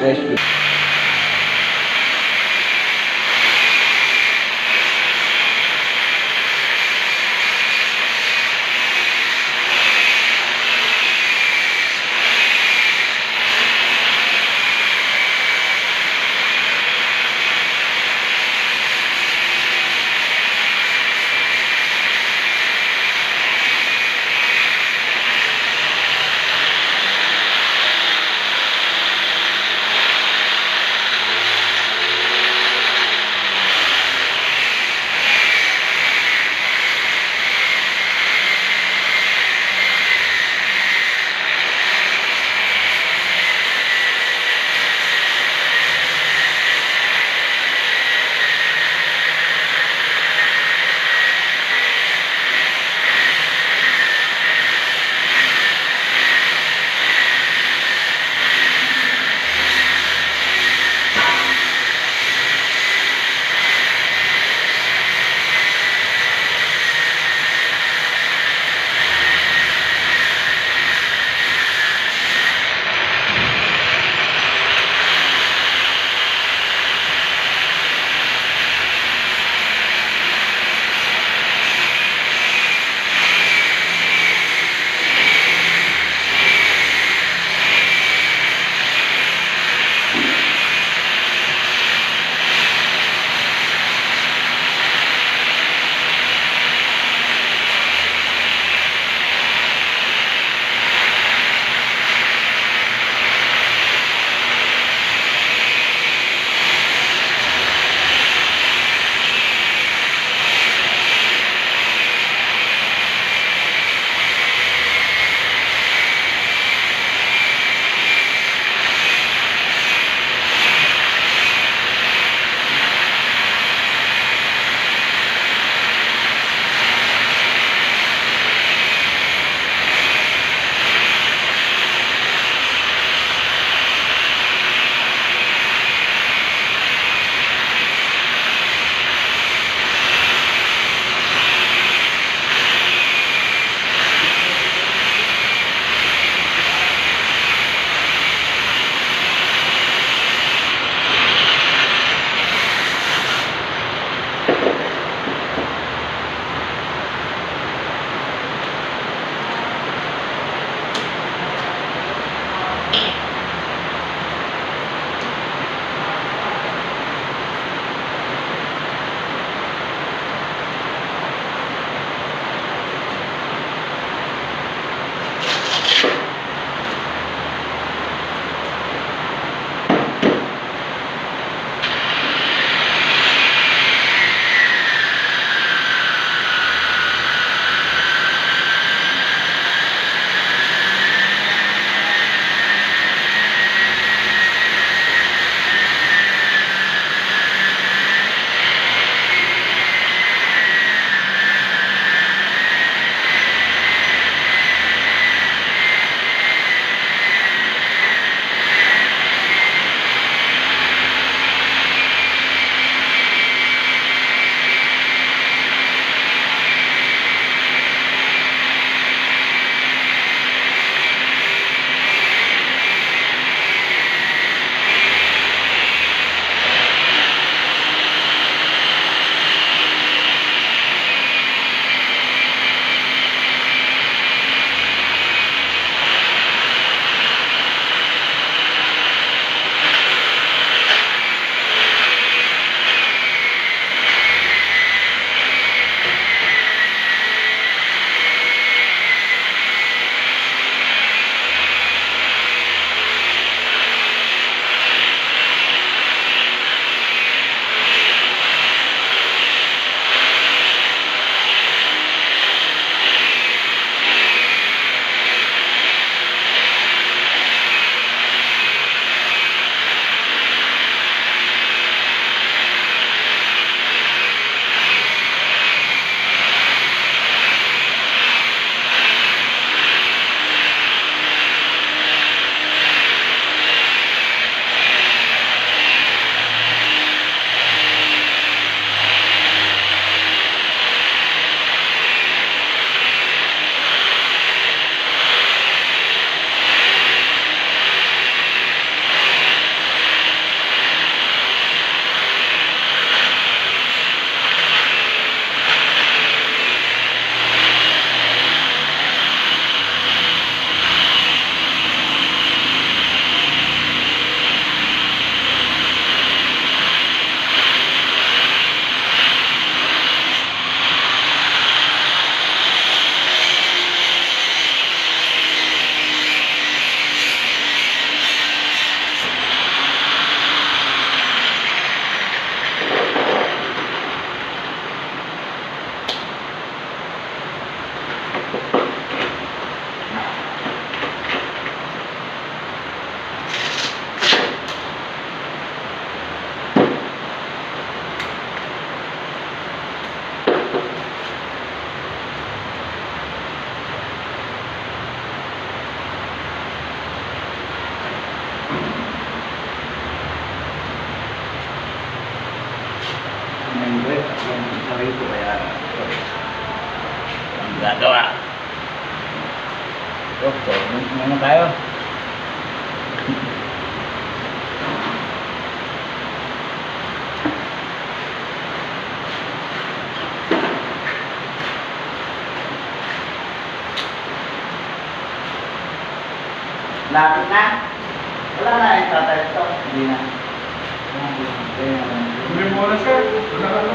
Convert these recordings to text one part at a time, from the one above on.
Jay Shri gagawa. So, so, muna tayo. Lapit na. Wala na yung tatay ito. Hindi na. Hindi mo na sir. Wala na.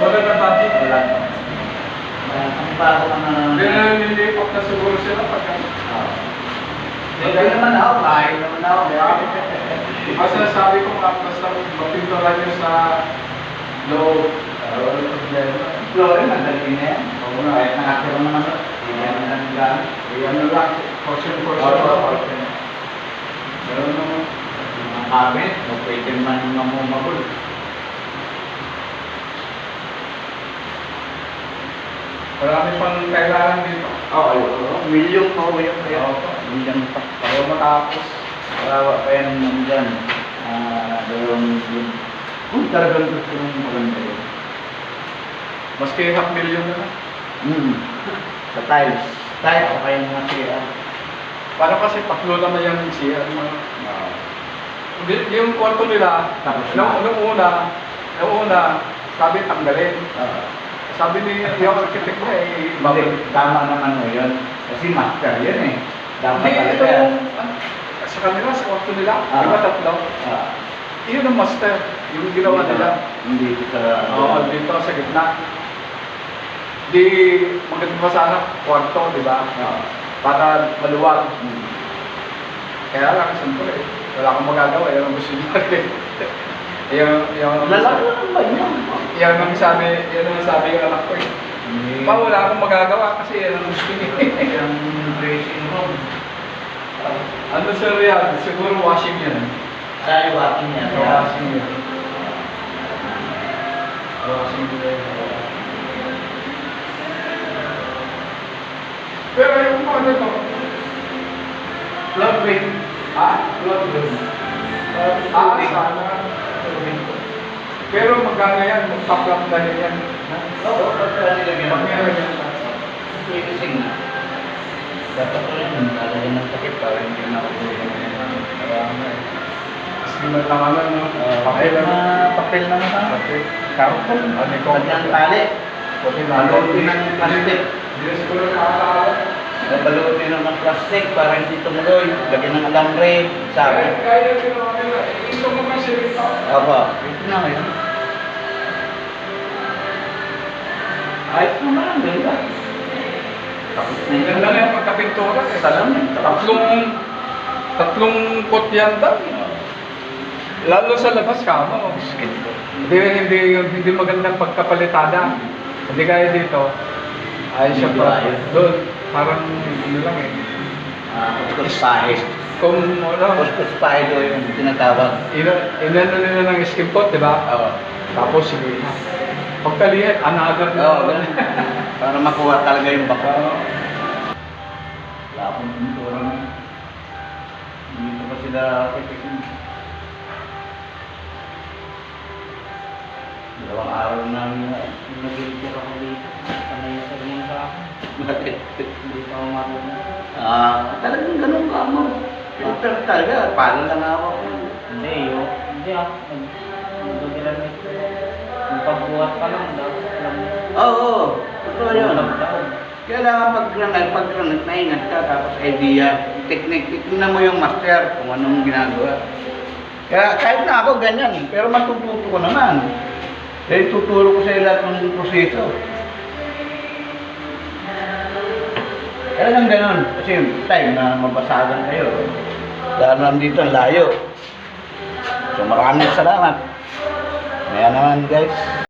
Wala na. Wala na. Bago ka na. Na nilipot na siguro sila pagka. Hindi naman ako. Kain naman ako. Basta sabi ko nga, basta mapinturan nyo sa loob. Flooring, madali na yan. Oo nga. Kahit nakatira naman ito. Hindi naman ang gamit. Ayan na lang. Portion, portion. Oo, Meron naman. Mga cabinet, o pwede man mamumabol. Marami pang kailangan dito. Oo, oo. Milyong pa ho yun. Oo. Milyong pa. Para matapos. Kawawa pa yan naman dyan. Ah, dalawang milyon. Kung talagang gusto mong maganda yun. Maski half million na lang. Hmm. Sa tiles. Tiles, o kaya mga siya. Para kasi tatlo naman yung CR. Oo. Yung kwarto nila, Tapos nung, na. nung una, nung una, sabi tanggalin. Oo. Sabi ni yung architect niya, eh, Hindi, babalik. tama naman mo yun. Kasi master yun eh. Dapat Hindi, ito talaga. ah, sa kanila, sa kwarto nila, Ah. di ba tatlo? Ah, Iyon ang master, yung ginawa nila. Hindi ko sa... Oo, dito sa gitna. Di, maganda pa sana, kwarto, di ba? Oo. Para maluwag. Hmm. Kaya lang, siyempre, wala akong magagawa, yan ang gusto niya. yung, yung, Lalaki naman ba yun? yan ang sabi, yan ang sabi ng anak ko eh. Pa, wala akong magagawa kasi yan ang gusto niya. Yung dressing room. ano sa real, siguro washing yan. Sa niya. Sa washing yan. Washing yan. Pero yung ano to, Flood rate. ha? Flood rate. Ah, sana. Pero magkano yan, mag-top na yan. Oo, pagka nilagyan Pag ng meron yan. Fixing na. Dapat ko rin yung lalagyan ng takip para hindi na ako Marami. Kasi man lang ano, no? Papel na papel na nga. Papel. Karton. Ano yung Kanyang tali. Pati Balutin ng plastic. Hindi na siguro nakakaawa. Balutin ng plastic para hindi tumuloy. Lagyan ng alambre. Sabi. Kaya kaya yung ginawa nila. eh, Ito mo kasi ito. Aba, ito na Ayos naman ganda. Tapos Ang ganda na yung pagkapintura. Eh. Salamin. Tatlong, tatlong kotyan daw. Lalo sa labas ko. Hindi, hindi, hindi magandang pagkapalitada. Hindi kaya dito. Ayos siya pa. Doon, parang ano lang eh. Ah, pahe. Kung ano, Kuskus pahe do yung tinatawag. ina, inano nila ng skin pot, di ba? Oo. Tapos sige na. Pagkaliit, anagan Oo, ganun. Para makuha talaga yung baka. Wala akong pintura na. Dito pa sila titignan. Dalawang araw namin na nag-iipira ko dito. Sanay sa ganyan sa akin. Bakit? Hindi pa ako marunong. Ah, talagang ganun ka mo. Filter talaga. Paano lang ako? Hindi, yo. Hindi ah. Pagbuhat pa lang, lang. Oo, oo. Totoo yun. Kailangan pag granite, pag granite, maingat ka, tapos idea, technique, tignan mo yung master kung anong ginagawa. Kaya kahit na ako ganyan, pero matututo ko naman. Kaya tuturo ko sa lahat ng proseso. Kaya lang ganun, kasi time na mabasagan kayo. Dahil nandito ang layo. So maraming salamat. Kaya naman guys.